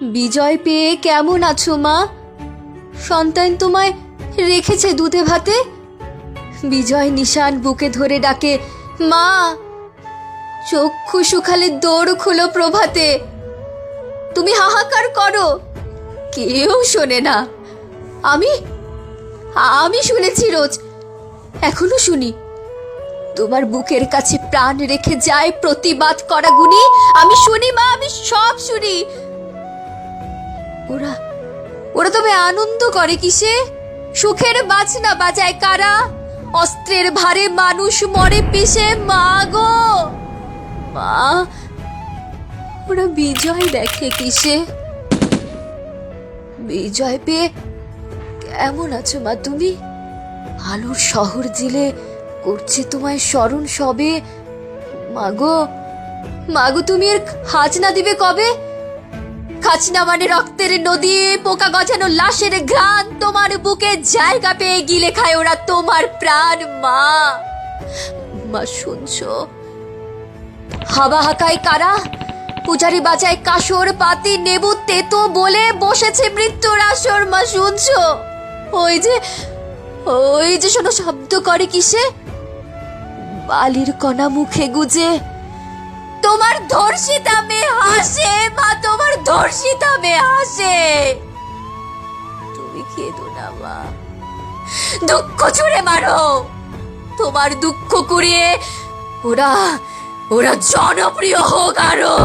বিজয় পেয়ে কেমন আছো, মা? সন্তান তোমায় রেখেছে দুধে ভাতে? বিজয় নিশান বুকে ধরে ডাকে, মা, চক্ষু সুখালে দৌড় খুলো প্রভাতে। তুমি হাহাকার করো। কেউ শোনে না। আমি আমি শুনেছি রোজ, এখনও শুনি। তোমার বুকের কাছে প্রাণ রেখে যায় প্রতিবাদ করা গুনি আমি শুনি, মা, আমি সব শুনি। ওরা ওরা তবে আনন্দ করে কিসে? সুখের বাজনা বাজায় কারা? অস্ত্রের ভারে মানুষ মরে পিষে মা গো। মা, ওরা বিজয় দেখে কিসে? বিজয় পেয়ে কেমন আছো মা তুমি? আলোর শহর জিলে করছে তোমায় স্মরণ সবে। মাগো মাগো তুমি এর খাজনা দিবে কবে? খাজনা রক্তের নদী, পোকা গজানো লাশের ঘ্রাণ, তোমার বুকে জায়গা পেয়ে গিলে খায় ওরা তোমার প্রাণ, মা। মা, শুনছো? হাওয়া হাকায় কারা? পূজারি বাজায় কাসর পাতি, নেবু, তেতো বলে বসেছে মৃত্যুর আসর, মা, শুনছো? ওই যে ওই যে শোনো, শব্দ করে কিসে? বালির কণা মুখে গুজে, তোমার ধর্ষিতা মেয়ে হাসে, মা, তোমার ধর্ষিতা মেয়ে হাসে তুমি কেঁদো না, মা। দুঃখ ছুড়ে মারো। তোমার দুঃখ কুড়িয়ে ওরা ওরা জনপ্রিয় হোক আরও।